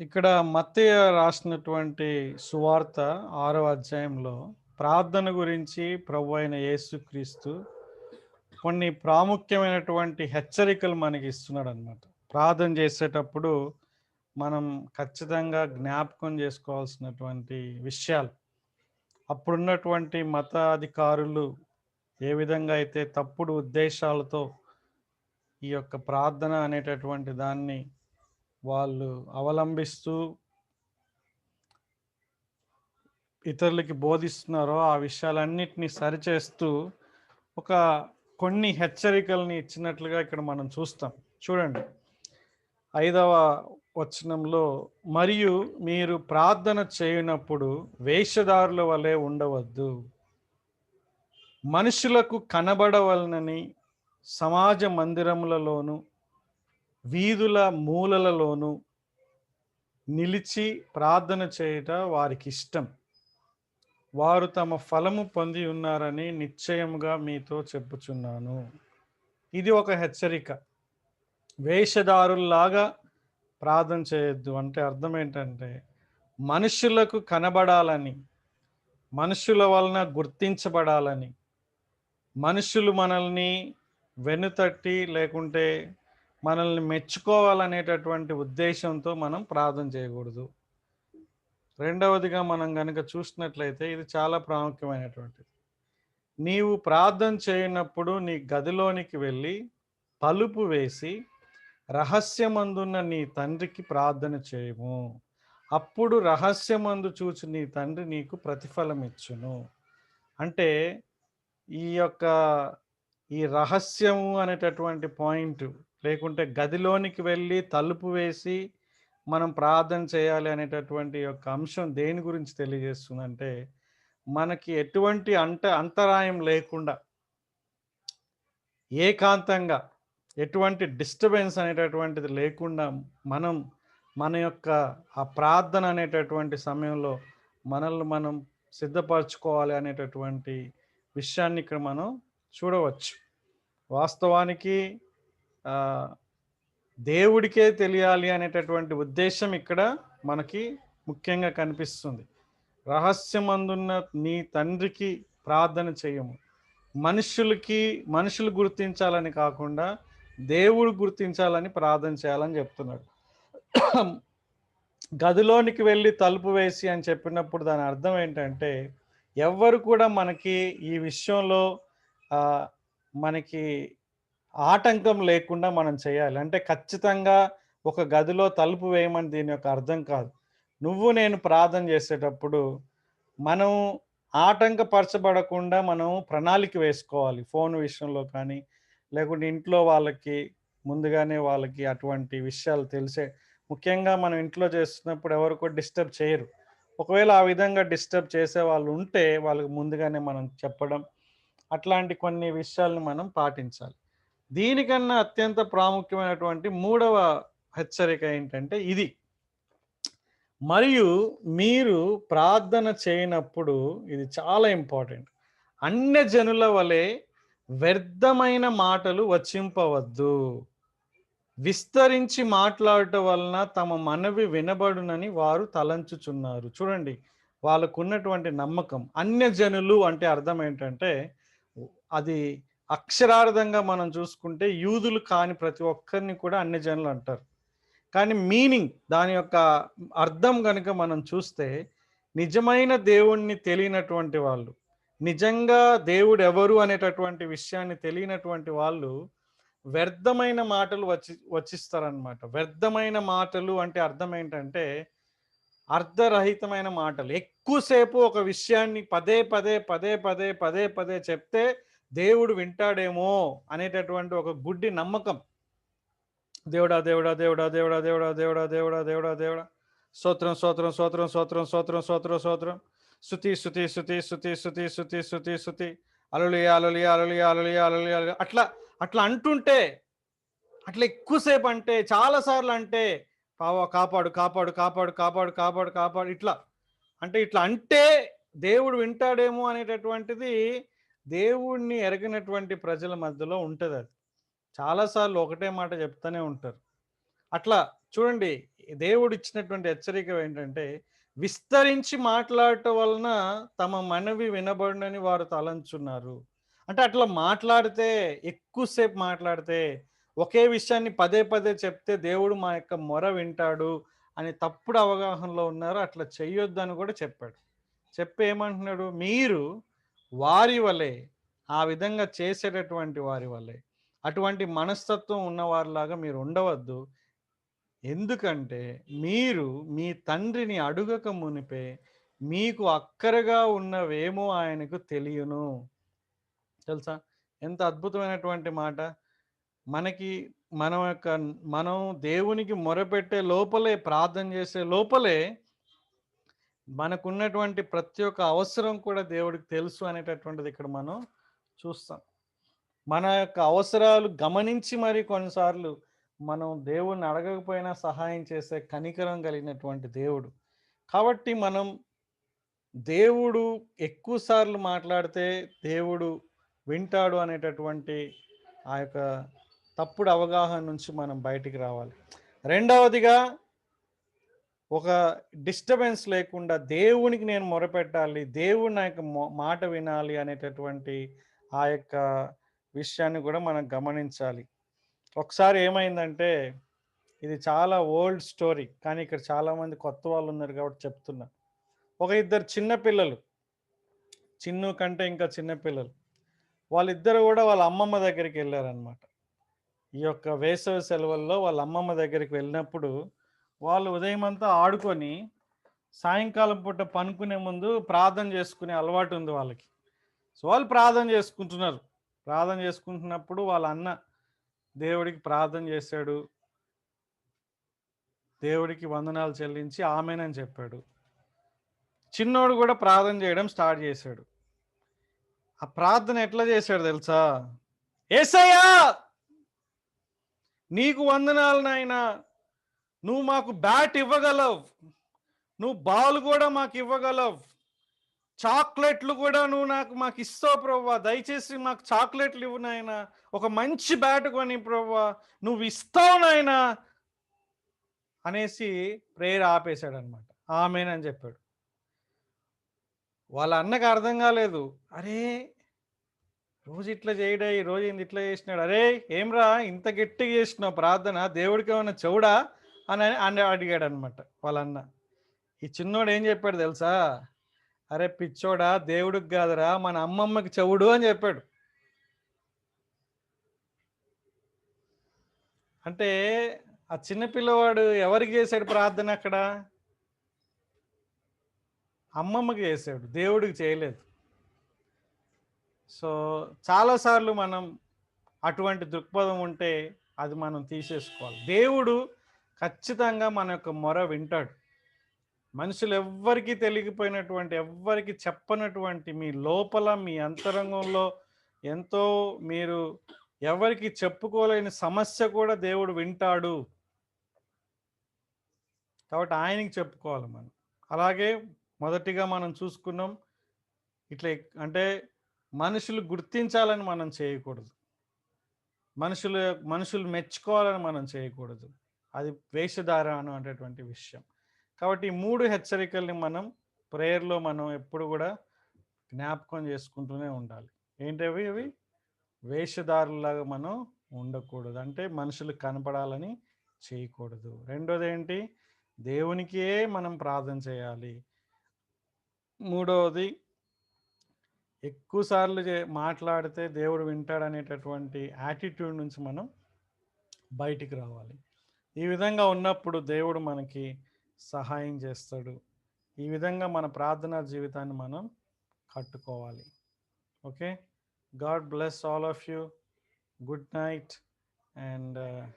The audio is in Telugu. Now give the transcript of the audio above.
ఇక్కడ మత్తయ్య రాసినటువంటి సువార్త ఆరో అధ్యాయంలో ప్రార్థన గురించి ప్రభు అయిన యేసుక్రీస్తు కొన్ని ప్రాముఖ్యమైనటువంటి హెచ్చరికలు మనకి ఇస్తున్నాడు అనమాట ప్రార్థన చేసేటప్పుడు మనం ఖచ్చితంగా జ్ఞాపకం చేసుకోవాల్సినటువంటి విషయాలు. అప్పుడున్నటువంటి మతాధికారులు ఏ విధంగా అయితే తప్పుడు ఉద్దేశాలతో ఈ యొక్క ప్రార్థన అనేటటువంటి దాన్ని వాళ్ళు అవలంబిస్తూ ఇతరులకి బోధిస్తున్నారో ఆ విషయాలన్నిటినీ సరిచేస్తూ ఒక కొన్ని హెచ్చరికల్ని ఇచ్చినట్లుగా ఇక్కడ మనం చూస్తాం. చూడండి. ఐదవ వచనంలో మరియు మీరు ప్రార్థన చేయనప్పుడు వేషధారుల వలె ఉండవద్దు. మనుషులకు కనబడవలనని సమాజ మందిరములలోనూ వీధుల మూలలలోనూ నిలిచి ప్రార్థన చేయుట వారికి ఇష్టం వారు తమ ఫలము పొంది ఉన్నారని నిశ్చయముగా మీతో చెప్పుచున్నాను. ఇది ఒక హెచ్చరిక. వేషధారుల్లాగా ప్రార్థన చేయొద్దు. అంటే అర్థం ఏంటంటే మనుషులకు కనబడాలని మనుషుల వలన గుర్తించబడాలని మనుషులు మనల్ని వెనుతట్టి లేకుంటే మనల్ని మెచ్చుకోవాలనేటటువంటి ఉద్దేశంతో మనం ప్రార్థన చేయకూడదు. రెండవదిగా మనం కనుక చూసినట్లయితే ఇది చాలా ప్రాముఖ్యమైనటువంటిది. నీవు ప్రార్థన చేయనప్పుడు నీ గదిలోనికి వెళ్ళి తలుపు వేసి రహస్యమందున్న నీ తండ్రికి ప్రార్థన చేయము. అప్పుడు రహస్యమందు చూచి నీ తండ్రి నీకు ప్రతిఫలం ఇచ్చును. అంటే ఈ యొక్క ఈ రహస్యము అనేటటువంటి పాయింట్ లేకుంటే గదిలోనికి వెళ్ళి తలుపు వేసి మనం ప్రార్థన చేయాలి అనేటటువంటి యొక్క అంశం దేని గురించి తెలియజేస్తుందంటే మనకి ఎటువంటి అంట అంతరాయం లేకుండా ఏకాంతంగా ఎటువంటి డిస్టర్బెన్స్ అనేటటువంటిది లేకుండా మనం మన యొక్క ఆ ప్రార్థన అనేటటువంటి సమయంలో మనల్ని మనం సిద్ధపరచుకోవాలి అనేటటువంటి విషయాన్ని ఇక్కడ మనం చూడవచ్చు. వాస్తవానికి దేవుడికే తెలియాలి అనేటటువంటి ఉద్దేశం ఇక్కడ మనకి ముఖ్యంగా కనిపిస్తుంది. రహస్యమందున్న నీ తండ్రికి ప్రార్థన చేయము. మనుషులకి మనుషులు గుర్తించాలని కాకుండా దేవుడు గుర్తించాలని ప్రార్థన చేయాలని చెప్తున్నాడు. గదిలోనికి వెళ్ళి తలుపు వేసి అని చెప్పినప్పుడు దాని అర్థం ఏంటంటే ఎవ్వరు కూడా మనకి ఈ విషయంలో మనకి ఆటంకం లేకుండా మనం చేయాలి. అంటే ఖచ్చితంగా ఒక గదిలో తలుపు వేయమని దీని యొక్క అర్థం కాదు. నువ్వు నేను ప్రార్థన చేసేటప్పుడు మనం ఆటంకపరచబడకుండా మనం ప్రణాళిక వేసుకోవాలి. ఫోన్ విషయంలో కానీ లేకుంటే ఇంట్లో వాళ్ళకి ముందుగానే వాళ్ళకి అటువంటి విషయాలు తెలిసే ముఖ్యంగా మనం ఇంట్లో చేస్తున్నప్పుడు ఎవరు కూడా డిస్టర్బ్ చేయరు. ఒకవేళ ఆ విధంగా డిస్టర్బ్ చేసే వాళ్ళు ఉంటే వాళ్ళకి ముందుగానే మనం చెప్పడం అట్లాంటి కొన్ని విషయాలను మనం పాటించాలి. దీనికన్నా అత్యంత ప్రాముఖ్యమైనటువంటి మూడవ హెచ్చరిక ఏంటంటే ఇది. మరియు మీరు ప్రార్థన చేయనప్పుడు ఇది చాలా ఇంపార్టెంట్. అన్య జనుల వలె వ్యర్థమైన మాటలు వచ్చింపవద్దు విస్తరించి మాట్లాడటం వలన తమ మనవి వినబడునని వారు తలంచుచున్నారు. చూడండి వాళ్ళకున్నటువంటి నమ్మకం. అన్యజనులు అంటే అర్థం ఏంటంటే అది అక్షరార్థంగా మనం చూసుకుంటే యూదులు కాని ప్రతి ఒక్కరిని కూడా అన్ని జనులు అంటారు. కానీ మీనింగ్ దాని యొక్క అర్థం కనుక మనం చూస్తే నిజమైన దేవుణ్ణి తెలియనటువంటి వాళ్ళు నిజంగా దేవుడు ఎవరు అనేటటువంటి విషయాన్ని తెలియనటువంటి వాళ్ళు వ్యర్థమైన మాటలు వచ్చి వచ్చిస్తారనమాట వ్యర్థమైన మాటలు అంటే అర్థం ఏంటంటే అర్ధరహితమైన మాటలు. ఎక్కువసేపు ఒక విషయాన్ని పదే పదే పదే పదే పదే పదే చెప్తే దేవుడు వింటాడేమో అనేటటువంటి ఒక గుడ్డి నమ్మకం. దేవుడా దేవుడా దేవుడా దేవుడా దేవుడా దేవుడా దేవుడా దేవుడా దేవుడా. స్తోత్రం స్తోత్రం స్తోత్రం స్తోత్రం స్తోత్రం స్తోత్రం స్తోత్రం. శృతి శృతి శృతి శృతి శృతి శృతి శృతి శృతి. అలలి అలలి అలలి అలలి అలలి అలలి అట్లా అట్లా అంటుంటే అట్లా ఎక్కువసేపు అంటే చాలాసార్లు అంటే పావా కాపాడు కాపాడు కాపాడు కాపాడు కాపాడు కాపాడు ఇట్లా. అంటే ఇట్లా అంటే దేవుడు వింటాడేమో అనేటటువంటిది దేవుణ్ణి ఎరగినటువంటి ప్రజల మధ్యలో ఉంటుంది అది. చాలాసార్లు ఒకటే మాట చెప్తూనే ఉంటారు. అట్లా చూడండి దేవుడు ఇచ్చినటువంటి హెచ్చరిక ఏంటంటే విస్తరించి మాట్లాడటం వలన తమ మనవి వినబడునని వారు తలంచున్నారు. అంటే అట్లా మాట్లాడితే ఎక్కువసేపు మాట్లాడితే ఒకే విషయాన్ని పదే పదే చెప్తే దేవుడు మా యొక్క మొర వింటాడు అని తప్పుడు అవగాహనలో ఉన్నారు. అట్లా చెయ్యొద్దని కూడా చెప్పాడు. చెప్పి ఏమంటున్నాడు? మీరు వారి వలె ఆ విధంగా చేసేటటువంటి వారి వలె అటువంటి మనస్తత్వం ఉన్నవారిలాగా మీరు ఉండవద్దు. ఎందుకంటే మీరు మీ తండ్రిని అడుగక మునిపే మీకు అక్కరగా ఉన్నవేమో ఆయనకు తెలియను. తెలుసా? ఎంత అద్భుతమైనటువంటి మాట. మనకి మనం యొక్క మనం దేవునికి మొరపెట్టే లోపలే ప్రార్థన చేసే లోపలే మనకున్నటువంటి ప్రతి ఒక్క అవసరం కూడా దేవుడికి తెలుసు అనేటటువంటిది ఇక్కడ మనం చూస్తాం. మన యొక్క అవసరాలు గమనించి మరి కొన్నిసార్లు మనం దేవుణ్ణి అడగకపోయినా సహాయం చేసే కనికరం కలిగినటువంటి దేవుడు. కాబట్టి మనం దేవుడు ఎక్కువ సార్లు మాట్లాడితే దేవుడు వింటాడు అనేటటువంటి ఆ యొక్క తప్పుడు అవగాహన నుంచి మనం బయటికి రావాలి. రెండవదిగా ఒక డిస్టర్బెన్స్ లేకుండా దేవునికి నేను మొరపెట్టాలి దేవుడు నా యొక్క మాట వినాలి అనేటటువంటి ఆ యొక్క విషయాన్ని కూడా మనం గమనించాలి. ఒకసారి ఏమైందంటే ఇది చాలా ఓల్డ్ స్టోరీ కానీ ఇక్కడ చాలామంది కొత్త వాళ్ళు ఉన్నారు కాబట్టి చెప్తున్నా. ఒక ఇద్దరు చిన్నపిల్లలు చిన్ను కంటే ఇంకా చిన్నపిల్లలు వాళ్ళిద్దరు కూడా వాళ్ళ అమ్మమ్మ దగ్గరికి వెళ్ళారనమాట ఈ యొక్క వేసవి సెలవుల్లో వాళ్ళ అమ్మమ్మ దగ్గరికి వెళ్ళినప్పుడు వాళ్ళు ఉదయం అంతా ఆడుకొని సాయంకాలం పూట పనుకునే ముందు ప్రార్థన చేసుకునే అలవాటు ఉంది వాళ్ళకి. సో వాళ్ళు ప్రార్థన చేసుకుంటున్నారు. ప్రార్థన చేసుకుంటున్నప్పుడు వాళ్ళ అన్న దేవుడికి ప్రార్థన చేశాడు. దేవుడికి వందనాలు చెల్లించి ఆమెనని చెప్పాడు. చిన్నోడు కూడా ప్రార్థన చేయడం స్టార్ట్ చేశాడు. ఆ ప్రార్థన ఎట్లా చేశాడు తెలుసా? ఏసయ్యా! నీకు వందనాలు నాయనా! నువ్వు మాకు బ్యాట్ ఇవ్వగలవు. నువ్వు బాల్ కూడా మాకు ఇవ్వగలవు. చాక్లెట్లు కూడా నువ్వు నాకు మాకు ఇస్తావు ప్రవ్వా. దయచేసి మాకు చాక్లెట్లు ఇవ్వు నాయనా. ఒక మంచి బ్యాట్ కొని ప్రవ్వా. నువ్వు ఇస్తావు నాయనా అనేసి ప్రేయర్ ఆపేశాడు అనమాట ఆమెనని చెప్పాడు. వాళ్ళ అన్నకు అర్థం కాలేదు. అరే రోజు ఇట్లా చేయడా? ఈ రోజు ఏంది ఇట్లా చేసినాడు? అరే ఏమ్రా ఇంత గట్టిగా చేసినావు ప్రార్థన? దేవుడికి ఏమైనా చెవుడా? అని అని అడిగాడు అనమాట వాళ్ళన్న. ఈ చిన్నోడు ఏం చెప్పాడు తెలుసా? అరే పిచ్చోడా దేవుడికి కాదురా మన అమ్మమ్మకి చెవుడు అని చెప్పాడు. అంటే ఆ చిన్న పిల్లవాడు ఎవరికి చేశాడు ప్రార్థన అక్కడ? అమ్మమ్మకి చేశాడు దేవుడికి చేయలేదు. సో చాలాసార్లు మనం అటువంటి దృక్పథం ఉంటే అది మనం తీసేసుకోవాలి. దేవుడు ఖచ్చితంగా మన యొక్క మొర వింటాడు. మనుషులు ఎవ్వరికీ తెలియకపోయినటువంటి ఎవ్వరికి చెప్పనటువంటి మీ లోపల మీ అంతరంగంలో ఎంతో మీరు ఎవరికి చెప్పుకోలేని సమస్య కూడా దేవుడు వింటాడు. కాబట్టి ఆయనకి చెప్పుకోవాలి మనం. అలాగే మొదటిగా మనం చూసుకున్నాం ఇట్లా అంటే మనుషులు గుర్తించాలని మనం చేయకూడదు. మనుషులు మనుషులు మెచ్చుకోవాలని మనం చేయకూడదు. అది వేషధారణ అనేటటువంటి విషయం. కాబట్టి ఈ మూడు హెచ్చరికల్ని మనం ప్రేయర్లో మనం ఎప్పుడు కూడా జ్ఞాపకం చేసుకుంటూనే ఉండాలి. ఏంటవి అవి? వేషధారులాగా మనం ఉండకూడదు. అంటే మనుషులు కనపడాలని చేయకూడదు. రెండోది ఏంటి దేవునికే మనం ప్రార్థన చేయాలి. మూడవది ఎక్కువసార్లు మాట్లాడితే దేవుడు వింటాడు అనేటటువంటి యాటిట్యూడ్ నుంచి మనం బయటికి రావాలి. ఈ విధంగా ఉన్నప్పుడు దేవుడు మనకి సహాయం చేస్తాడు. ఈ విధంగా మన ప్రార్థనా జీవితాన్ని మనం కట్టుకోవాలి. Okay? God bless all of you. Good night and